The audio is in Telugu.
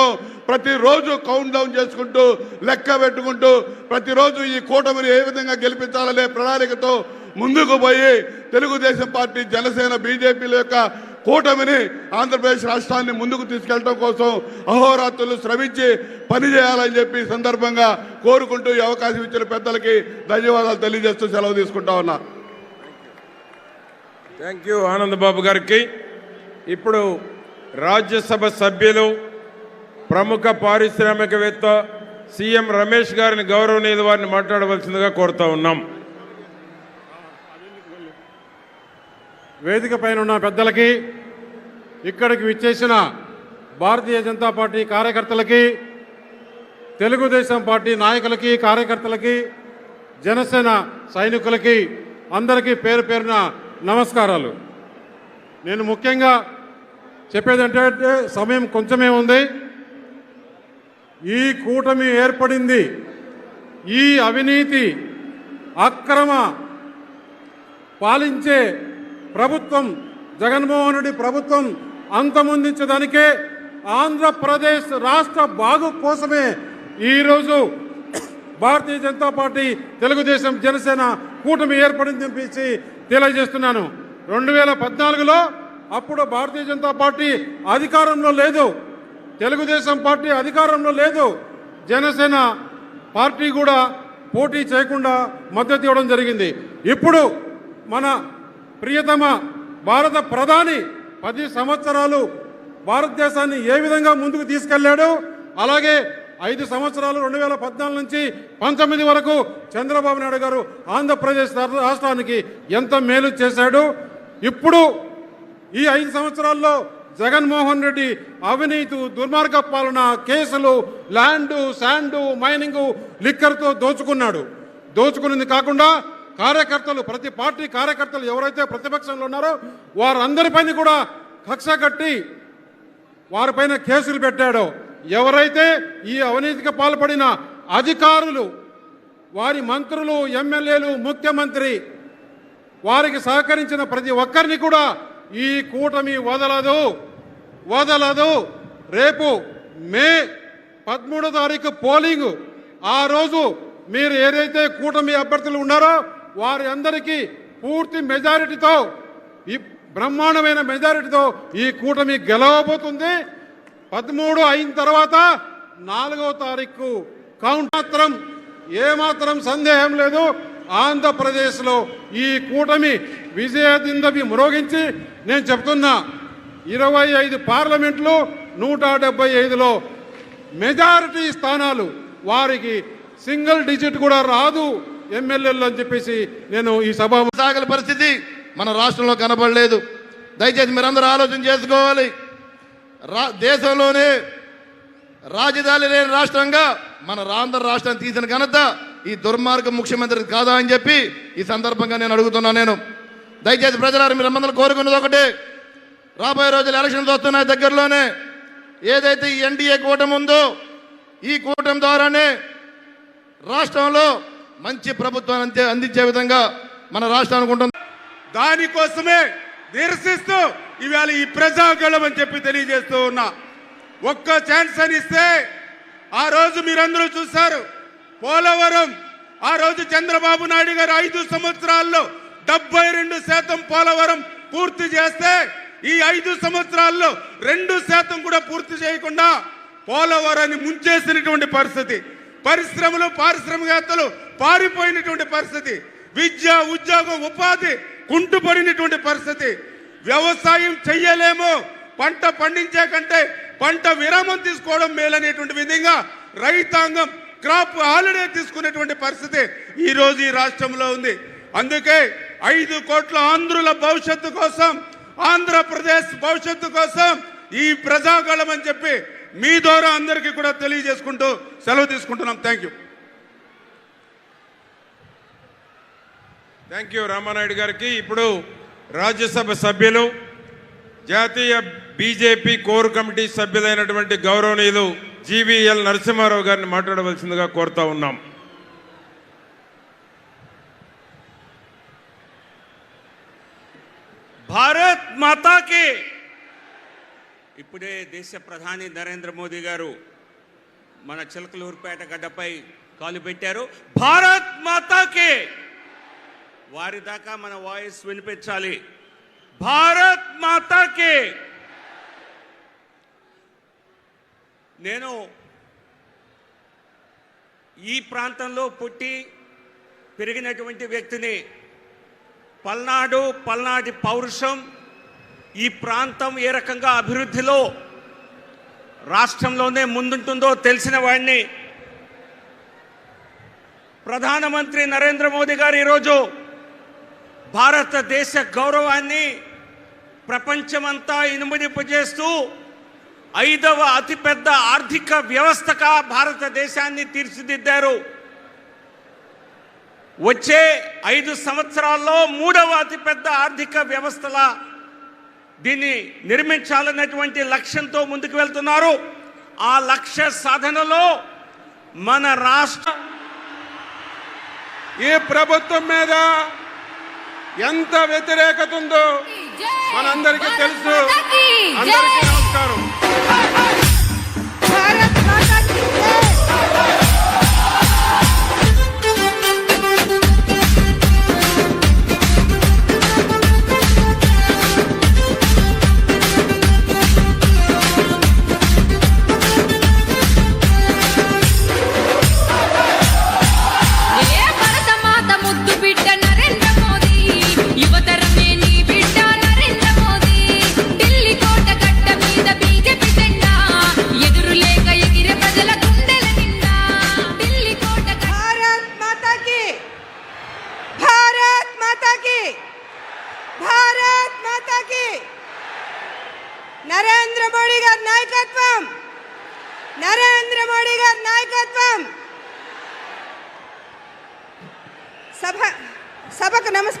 కోసం ప్రతిరోజు కౌంట్ డౌన్ చేసుకుంటూ లెక్క పెట్టుకుంటూ ప్రతిరోజు ఈ కూటమిని ఏ విధంగా గెలిపించాలనే ప్రణాళికతో ముందుకు పోయి తెలుగుదేశం పార్టీ జనసేన బీజేపీల యొక్క కూటమిని ఆంధ్రప్రదేశ్ రాష్ట్రాన్ని ముందుకు తీసుకెళ్ళడం కోసం అహోరాత్రులు శ్రమించి పనిచేయాలని చెప్పి సందర్భంగా కోరుకుంటూ ఈ అవకాశం ఇచ్చిన పెద్దలకి ధన్యవాదాలు తెలియజేస్తూ సెలవు తీసుకుంటా ఉన్నా. థ్యాంక్ యూ ఆనందబాబు గారికి. ఇప్పుడు రాజ్యసభ సభ్యులు ప్రముఖ పారిశ్రామికవేత్త సీఎం రమేష్ గారిని గౌరవనీయుల వారిని మాట్లాడవలసిందిగా కోరుతా ఉన్నాం. వేదిక పైన ఉన్న పెద్దలకి ఇక్కడికి విచ్చేసిన భారతీయ జనతా పార్టీ కార్యకర్తలకి తెలుగుదేశం పార్టీ నాయకులకి కార్యకర్తలకి జనసేన సైనికులకి అందరికీ పేరు పేరున నమస్కారాలు. నేను ముఖ్యంగా చెప్పేది ఏంటంటే సమయం కొంచెమే ఉంది. ఈ కూటమి ఏర్పడింది. ఈ అవినీతి అక్రమ పాలించే ప్రభుత్వం జగన్మోహన్ రెడ్డి ప్రభుత్వం అంతమొందించడానికే ఆంధ్రప్రదేశ్ రాష్ట్ర బాగు కోసమే ఈరోజు భారతీయ జనతా పార్టీ తెలుగుదేశం జనసేన కూటమి ఏర్పడింది చెప్పేసి తెలియజేస్తున్నాను. రెండు వేల పద్నాలుగులో అప్పుడు భారతీయ జనతా పార్టీ అధికారంలో లేదు. తెలుగుదేశం పార్టీ అధికారంలో లేదు. జనసేన పార్టీ కూడా పోటీ చేయకుండా మద్దతు ఇవ్వడం జరిగింది. ఇప్పుడు మన ప్రియతమ భారత ప్రధాని పది సంవత్సరాలు భారతదేశాన్ని ఏ విధంగా ముందుకు తీసుకెళ్ళాడు? అలాగే ఐదు సంవత్సరాలు రెండు వేల పద్నాలుగు నుంచి పంతొమ్మిది వరకు చంద్రబాబు నాయుడు గారు ఆంధ్రప్రదేశ్ రాష్ట్రానికి ఎంత మేలు చేశాడు? ఇప్పుడు ఈ ఐదు సంవత్సరాల్లో జగన్మోహన్ రెడ్డి అవినీతి దుర్మార్గ పాలన కేసులు ల్యాండు శాండు మైనింగ్ లిక్కర్తో దోచుకున్నాడు. దోచుకున్నది కాకుండా కార్యకర్తలు ప్రతి పార్టీ కార్యకర్తలు ఎవరైతే ప్రతిపక్షంలో ఉన్నారో వారందరిపైన కూడా కక్ష కట్టి వారిపైన కేసులు పెట్టాడో. ఎవరైతే ఈ అవినీతికి పాల్పడిన అధికారులు వారి మంత్రులు ఎమ్మెల్యేలు ముఖ్యమంత్రి వారికి సహకరించిన ప్రతి ఒక్కరిని కూడా ఈ కూటమి వదలదు. వదలదు. రేపు మే పదమూడో తారీఖు పోలింగ్. ఆ రోజు మీరు ఏదైతే కూటమి అభ్యర్థులు ఉన్నారో వారి అందరికీ పూర్తి మెజారిటీతో ఈ బ్రహ్మాండమైన మెజారిటీతో ఈ కూటమి గెలవబోతుంది. పదమూడు అయిన తర్వాత నాలుగో తారీఖు కౌంట్ మాత్రం ఏమాత్రం సందేహం లేదు. ఆంధ్రప్రదేశ్లో ఈ కూటమి విజయదిందవి మ్రోగించి నేను చెప్తున్నా ఇరవై ఐదు పార్లమెంట్లు నూట డెబ్బై ఐదులో మెజారిటీ స్థానాలు. వారికి సింగిల్ డిజిట్ కూడా రాదు ఎమ్మెల్యేలు అని చెప్పేసి నేను ఈ సభ సాగల పరిస్థితి మన రాష్ట్రంలో కనబడలేదు. దయచేసి మీరందరూ ఆలోచన చేసుకోవాలి. రా దేశంలోనే రాజధాని లేని రాష్ట్రంగా మన ఆంధ్ర రాష్ట్రాన్ని తీసిన ఘనత ఈ దుర్మార్గ ముఖ్యమంత్రి కాదా అని చెప్పి ఈ సందర్భంగా నేను అడుగుతున్నాను నేను. దయచేసి ప్రజలారు మీరు అందరూ కోరుకున్నది ఒకటే. రాబోయే రోజులు ఎలక్షన్స్ వస్తున్నాయి దగ్గరలోనే. ఏదైతే ఈ ఎన్డీఏ కూటమి ఉందో ఈ కూటమి ద్వారానే రాష్ట్రంలో మంచి ప్రభుత్వాన్ని అంతే అందించే విధంగా మన రాష్ట్రానికి ఉంటుంది. దానికోసమే నిరసిస్తూ ఇవాళ ఈ ప్రజాగళం అని చెప్పి తెలియజేస్తూ ఉన్నా. ఒక్క ఛాన్స్ అని ఇస్తే ఆ రోజు మీరందరూ చూశారు. పోలవరం ఆ రోజు చంద్రబాబు నాయుడు గారు ఐదు సంవత్సరాల్లో డెబ్బై రెండు శాతం పోలవరం పూర్తి చేస్తే ఈ ఐదు సంవత్సరాల్లో రెండు శాతం కూడా పూర్తి చేయకుండా పోలవరాన్ని ముంచేసినటువంటి పరిస్థితి పరిశ్రమలు పారిశ్రామికవేత్తలు పారిపోయినటువంటి పరిస్థితి విద్య ఉద్యోగం ఉపాధి కుంటుపడినటువంటి పరిస్థితి. వ్యవసాయం చెయ్యలేము పంట పండించే కంటే పంట విరామం తీసుకోవడం మేలనేటువంటి విధంగా రైతాంగం క్రాప్ హాలిడే తీసుకునేటువంటి పరిస్థితి ఈరోజు ఈ రాష్ట్రంలో ఉంది. అందుకే ఐదు కోట్ల ఆంధ్రుల భవిష్యత్తు కోసం ఆంధ్రప్రదేశ్ భవిష్యత్తు కోసం ఈ ప్రజాగళం అని చెప్పి మీ ద్వారా అందరికీ కూడా తెలియజేసుకుంటూ సెలవు తీసుకుంటున్నాం. Thank you thank you Ramanaidu గారికి. ఇప్పుడు రాజ్యసభ సభ్యులు జాతీయ బీజేపీ కోర్ కమిటీ సభ్యులైనటువంటి గౌరవనీయులు జీవీఎల్ నరసింహారావు గారిని మాట్లాడవలసిందిగా కోరుతా ఉన్నాం. భారత్ మాతా కి ఇప్పుడే దేశ ప్రధాని నరేంద్ర మోదీ గారు మన చిలకలూరుపేట గడ్డపై కాలు పెట్టారు. భారత్ మాతాకే. వారి దాకా మన వాయిస్ వినిపించాలి. భారత్ మాతాకే. నేను ఈ ప్రాంతంలో పుట్టి పెరిగినటువంటి వ్యక్తిని పల్నాడు పల్నాటి పౌరుషం ఈ ప్రాంతం ఏ రకంగా అభివృద్ధిలో రాష్ట్రంలోనే ముందుంటుందో తెలిసిన వాడిని ప్రధానమంత్రి నరేంద్ర మోదీ గారు ఈరోజు భారతదేశ గౌరవాన్ని ప్రపంచమంతా ఇనుమడింపజేస్తూ ఐదవ అతిపెద్ద ఆర్థిక వ్యవస్థగా భారతదేశాన్ని తీర్చిదిద్దారు. వచ్చే ఐదు సంవత్సరాల్లో మూడవ అతిపెద్ద ఆర్థిక వ్యవస్థల దీన్ని నిర్మించాలన్నటువంటి లక్ష్యంతో ముందుకు వెళ్తున్నారు. ఆ లక్ష్య సాధనలో మన రాష్ట్ర ఈ ప్రభుత్వం మీద ఎంత వ్యతిరేకత ఉందో మనందరికీ తెలుసు. అందరికీ నమస్కారం. నరేంద్ర మోడీ గారి నాయకత్వం నరేంద్ర మోడీ గారి నాయకత్వం సభ సభకు నమస్కారం